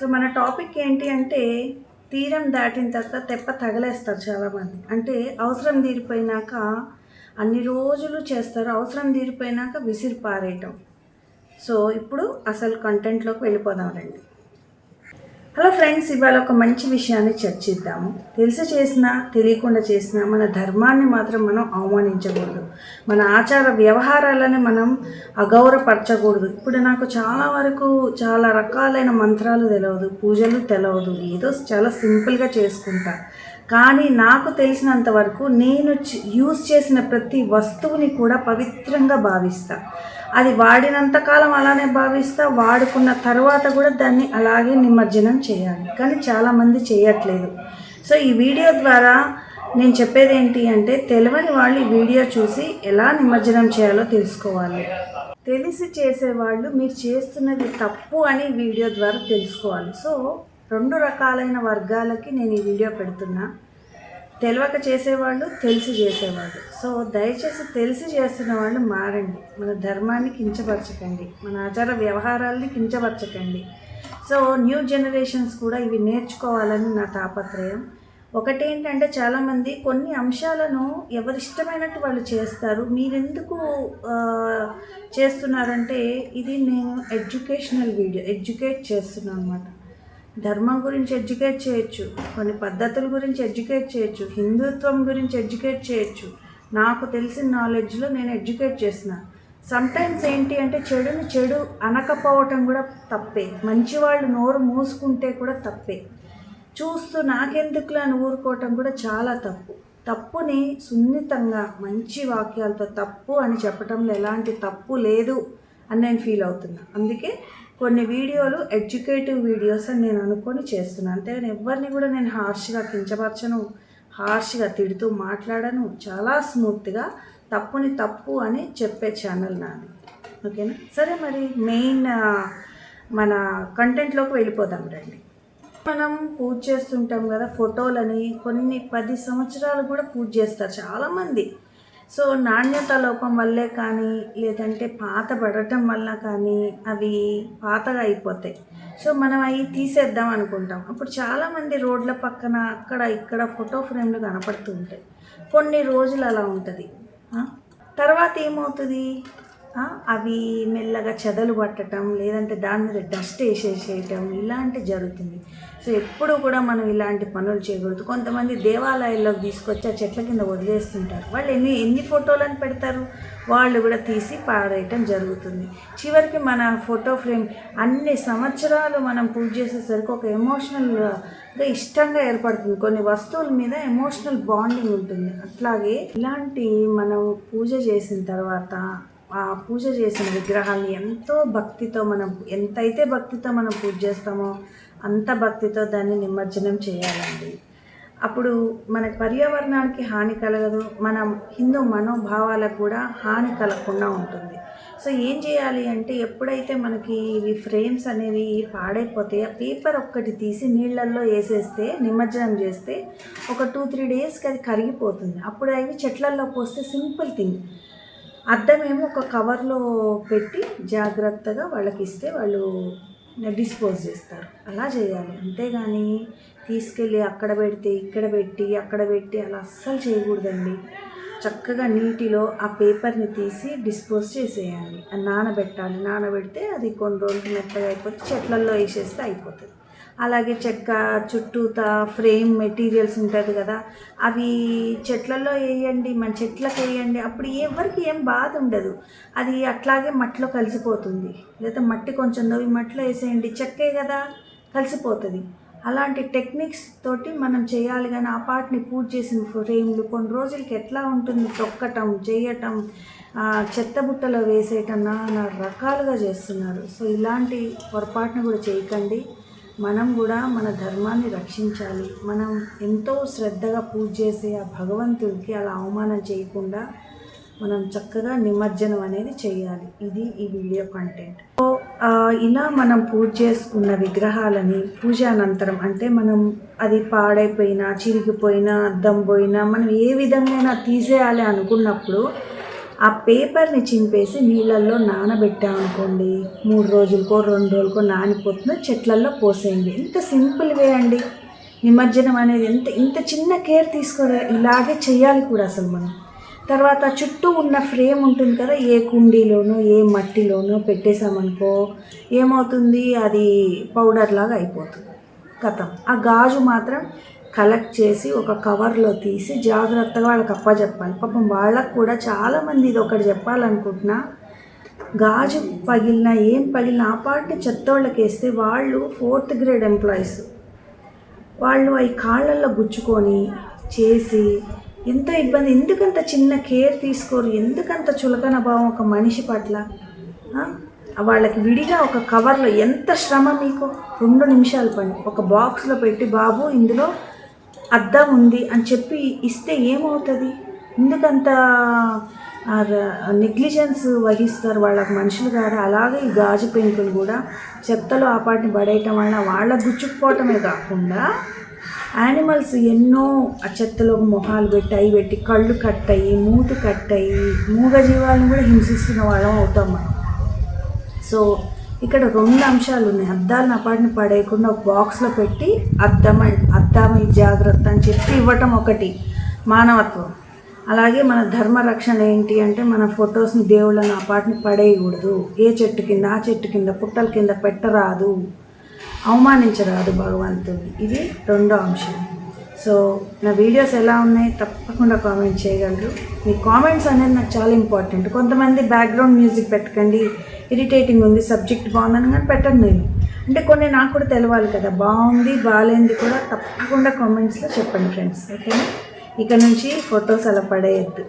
So మన topic ఏంటి అంటే తీరం దాటిన తర్వాత తెప్ప తగలేస్తారు చాలామంది. అంటే అవసరం తీరిపోయినాక అన్ని రోజులు చేస్తారు అవసరం తీరిపోయినాక విసిరి పారేయటం. సో ఇప్పుడు అసలు కంటెంట్లోకి వెళ్ళిపోదాం రండి. హలో ఫ్రెండ్స్ ఇవాళ ఒక మంచి విషయాన్ని చర్చిద్దాము. తెలిసి చేసినా తెలియకుండా చేసినా మన ధర్మాన్ని మాత్రం మనం అవమానించకూడదు. మన ఆచార వ్యవహారాలని మనం అగౌరవపరచకూడదు. ఇప్పుడు నాకు చాలా వరకు చాలా రకాలైన మంత్రాలు తెలియదు పూజలు తెలియదు ఏదో చాలా సింపుల్గా చేసుకుంటా. కానీ నాకు తెలిసినంత వరకు నేను యూజ్ చేసిన ప్రతి వస్తువుని కూడా పవిత్రంగా భావిస్తా. అది వాడినంత కాలం అలానే భావిస్తా వాడుకున్న తర్వాత కూడా దాన్ని అలాగే నిమజ్జనం చేయాలి. కానీ చాలామంది చేయట్లేదు. సో ఈ వీడియో ద్వారా నేను చెప్పేది ఏంటి అంటే తెలియని వాళ్ళు ఈ వీడియో చూసి ఎలా నిమజ్జనం చేయాలో తెలుసుకోవాలి. తెలిసి చేసేవాళ్ళు మీరు చేస్తున్నది తప్పు అని వీడియో ద్వారా తెలుసుకోవాలి. సో రెండు రకాలైన వర్గాలకి నేను ఈ వీడియో పెడుతున్నా. తెలియక చేసేవాళ్ళు తెలిసి చేసేవాళ్ళు. సో దయచేసి తెలిసి చేస్తున్న వాళ్ళు మారండి. మన ధర్మాన్ని కించపరచకండి. మన ఆచార వ్యవహారాల్ని కించపరచకండి. సో న్యూ జనరేషన్స్ కూడా ఇవి నేర్చుకోవాలని నా తాపత్రయం. ఒకటేంటంటే చాలామంది కొన్ని అంశాలను ఎవరిష్టమైనట్టు వాళ్ళు చేస్తారు. మీరెందుకు చేస్తున్నారంటే ఇది నేను ఎడ్యుకేషనల్ వీడియో ఎడ్యుకేట్ చేస్తున్నాను అనమాట ధర్మం గురించి ఎడ్యుకేట్ చేయొచ్చు కొన్ని పద్ధతుల గురించి ఎడ్యుకేట్ చేయొచ్చు హిందుత్వం గురించి ఎడ్యుకేట్ చేయొచ్చు. నాకు తెలిసిన నాలెడ్జ్లో నేను ఎడ్యుకేట్ చేసిన. సమ్టైమ్స్ ఏంటి అంటే చెడుని చెడు అనకపోవటం కూడా తప్పే. మంచి వాళ్ళు నోరు మూసుకుంటే కూడా తప్పే. చూస్తూ నాకెందుకులా అని ఊరుకోవటం కూడా చాలా తప్పు. తప్పుని సున్నితంగా మంచి వాక్యాలతో తప్పు అని చెప్పటంలో ఎలాంటి తప్పు లేదు అని నేను ఫీల్ అవుతున్నా. అందుకే కొన్ని వీడియోలు ఎడ్యుకేటివ్ వీడియోస్ అని నేను అనుకొని చేస్తున్నాను. అంటే ఎవరిని కూడా నేను హార్ష్గా కించపరచను హార్ష్గా తిడుతూ మాట్లాడను. చాలా స్మూత్గా తప్పుని తప్పు అని చెప్పే ఛానల్ నాది. ఓకేనా? సరే మరి మెయిన్ మన కంటెంట్లోకి వెళ్ళిపోదాం రండి. మనం పూజ చేస్తుంటాం కదా ఫోటోలని కొన్ని పది సంవత్సరాలు కూడా పూజ చేస్తారు చాలామంది. సో నాణ్యత లోపం వల్లే కానీ లేదంటే పాత పడటం వల్ల కానీ అవి పాతగా అయిపోతాయి. సో మనం అవి తీసేద్దాం అనుకుంటాం. అప్పుడు చాలామంది రోడ్ల పక్కన అక్కడ ఇక్కడ ఫోటో ఫ్రేమ్లు కనపడుతూ ఉంటాయి. కొన్ని రోజులు అలా ఉంటుంది. తర్వాత ఏమవుతుంది? అవి మెల్లగా చెదలు పట్టడం లేదంటే దాని మీద డస్ట్ వేసేసేయటం ఇలాంటి జరుగుతుంది. సో ఎప్పుడు కూడా మనం ఇలాంటి పనులు చేయకూడదు. కొంతమంది దేవాలయాల్లోకి తీసుకొచ్చి ఆ చెట్ల కింద వదిలేస్తుంటారు. వాళ్ళు ఎన్ని ఎన్ని ఫోటోలను పెడతారు? వాళ్ళు కూడా తీసి పారేయటం జరుగుతుంది. చివరికి మన ఫోటో ఫ్రేమ్ అన్ని సంవత్సరాలు మనం పూజ చేసేసరికి ఒక ఎమోషనల్గా ఇష్టంగా ఏర్పడుతుంది. కొన్ని వస్తువుల మీద ఎమోషనల్ బాండింగ్ ఉంటుంది. అట్లాగే ఇలాంటి మనం పూజ చేసిన తర్వాత ఆ పూజ చేసిన విగ్రహాన్ని ఎంతో భక్తితో మనం ఎంతైతే భక్తితో మనం పూజ చేస్తామో అంత భక్తితో దాన్ని నిమజ్జనం చేయాలండి. అప్పుడు మన పర్యావరణానికి హాని కలగదు. మన హిందూ మనోభావాలకు కూడా హాని కలగకుండా ఉంటుంది. సో ఏం చేయాలి అంటే ఎప్పుడైతే మనకి ఇవి ఫ్రేమ్స్ అనేవి పాడైపోతే ఆ పేపర్ ఒక్కటి తీసి నీళ్ళల్లో వేసేస్తే నిమజ్జనం చేస్తే ఒక టూ త్రీ డేస్కి అది కరిగిపోతుంది. అప్పుడు అవి చెట్లల్లో పోస్తే సింపుల్ థింగ్. అద్దమేమో ఒక కవర్లో పెట్టి జాగ్రత్తగా వాళ్ళకి ఇస్తే వాళ్ళు డిస్పోజ్ చేస్తారు. అలా చేయాలి. అంతేగాని తీసుకెళ్ళి అక్కడ పెడితే ఇక్కడ పెట్టి అక్కడ పెట్టి అలా అస్సలు చేయకూడదండి. చక్కగా నీటిలో ఆ పేపర్ని తీసి డిస్పోజ్ చేసేయాలి. అది నానబెట్టాలి. నానబెడితే అది కొన్ని రోజులు మెత్తగా అయిపోతే చెట్లల్లో వేసేస్తే అయిపోతుంది. అలాగే చెక్క చుట్టూత ఫ్రేమ్ మెటీరియల్స్ ఉంటుంది కదా అవి చెట్లలో వేయండి మన చెట్లకు వేయండి అప్పుడు ఎవరికి ఏం బాధ ఉండదు. అది అట్లాగే మట్టిలో కలిసిపోతుంది. లేదా మట్టి కొంచెం నవ్వి మట్టిలో వేసేయండి చెక్కే కదా కలిసిపోతుంది. అలాంటి టెక్నిక్స్ తోటి మనం చేయాలి కానీ ఆ పాటని పూజ చేసిన ఫ్రేమ్లు కొన్ని రోజులకి ఎట్లా ఉంటుంది? తొక్కటం చేయటం చెత్త బుట్టలో వేసేయటం నానా రకాలుగా చేస్తున్నారు. సో ఇలాంటి పొరపాటును కూడా చేయకండి. మనం కూడా మన ధర్మాన్ని రక్షించాలి. మనం ఎంతో శ్రద్ధగా పూజ చేసే ఆ భగవంతుడికి అలా అవమానం చేయకుండా మనం చక్కగా నిమజ్జనం అనేది చేయాలి. ఇది ఈ వీడియో కంటెంట్. సో ఇలా మనం పూజ చేసుకున్న విగ్రహాలని పూజ అనంతరం అంటే మనం అది పాడైపోయినా చిరిగిపోయినా అద్దం పోయినా మనం ఏ విధంగా తీసేయాలి అనుకున్నప్పుడు ఆ పేపర్ని చింపేసి నీళ్ళల్లో నానబెట్టామనుకోండి మూడు రోజులకో రెండు రోజులకో నానిపోతుంది చెట్లల్లో పోసేయండి. ఇంత సింపుల్ వే అండి. నిమజ్జనం అనేది ఎంత ఇంత చిన్న కేర్ తీసుకోవాలి ఇలాగే చేయాలి కూడా అసలు మనం. తర్వాత చుట్టూ ఉన్న ఫ్రేమ్ ఉంటుంది కదా ఏ కుండీలోనో ఏ మట్టిలోనో పెట్టేసామనుకో ఏమవుతుంది? అది పౌడర్ లాగా అయిపోతుంది. కథం. ఆ గాజు మాత్రం కలెక్ట్ చేసి ఒక కవర్లో తీసి జాగ్రత్తగా వాళ్ళకి అప్పచెప్పాలి పాపం వాళ్ళకు కూడా చాలామంది ఇది ఒకటి చెప్పాలనుకుంటున్నా. గాజు పగిలిన ఏం పగిలిన ఆ పార్టీ చెత్తోళ్ళకి వేస్తే వాళ్ళు ఫోర్త్ గ్రేడ్ ఎంప్లాయీస్ వాళ్ళు అవి కాళ్ళల్లో గుచ్చుకొని చేసి ఎంతో ఇబ్బంది ఎందుకంత చిన్న కేర్ తీసుకోరు ఎందుకంత చులకన భావం ఒక మనిషి పట్ల? వాళ్ళకి విడిగా ఒక కవర్లో ఎంత శ్రమ మీకు? రెండు నిమిషాలు పని. ఒక బాక్స్లో పెట్టి బాబు ఇందులో అద్దం ఉంది అని చెప్పి ఇస్తే ఏమవుతుంది? ఎందుకంత నెగ్లిజెన్స్ వహిస్తారు వాళ్ళకి మనుషులు కాదు. అలాగే ఈ గాజు పెంకులు కూడా చెత్తలో ఆ పాటిని పడేయటం వల్ల వాళ్ళ గుచ్చుకుపోవటమే కాకుండా యానిమల్స్ ఎన్నో ఆ చెత్తలో మొహాలు పెట్టాయి పెట్టి కళ్ళు కట్ అయ్యి మూతి కట్ అయ్యి మూగ జీవాలను కూడా హింసిస్తున్న వాళ్ళం అవుతాం మనం. సో ఇక్కడ రెండు అంశాలు ఉన్నాయి అద్దాలను అపాటిని పడేయకుండా ఒక బాక్స్లో పెట్టి అద్దమ అద్దమై జాగ్రత్త అని చెప్పి ఇవ్వటం ఒకటి. మానవత్వం. అలాగే మన ధర్మ రక్షణ ఏంటి అంటే మన ఫొటోస్ని దేవుళ్ళని అపాటిని పడేయకూడదు. ఏ చెట్టు కింద ఆ చెట్టు కింద పుట్టల కింద పెట్టరాదు. అవమానించరాదు భగవంతుడిని. ఇది రెండో అంశం. సో నా వీడియోస్ ఎలా ఉన్నాయి తప్పకుండా కామెంట్ చేయగలరు. మీ కామెంట్స్ అనేది నాకు చాలా ఇంపార్టెంట్. కొంతమంది బ్యాక్గ్రౌండ్ మ్యూజిక్ పెట్టకండి. ఇరిటేటింగ్ ఉంది సబ్జెక్ట్ బాగుందని కానీ పెట్టను నేను. అంటే కొన్ని నాకు కూడా తెలవాలి కదా బాగుంది బాగాలేంది కూడా తప్పకుండా కామెంట్స్లో చెప్పండి ఫ్రెండ్స్ ఓకేనా? ఇక నుంచి ఫొటోస్ అలా పడేయద్దు.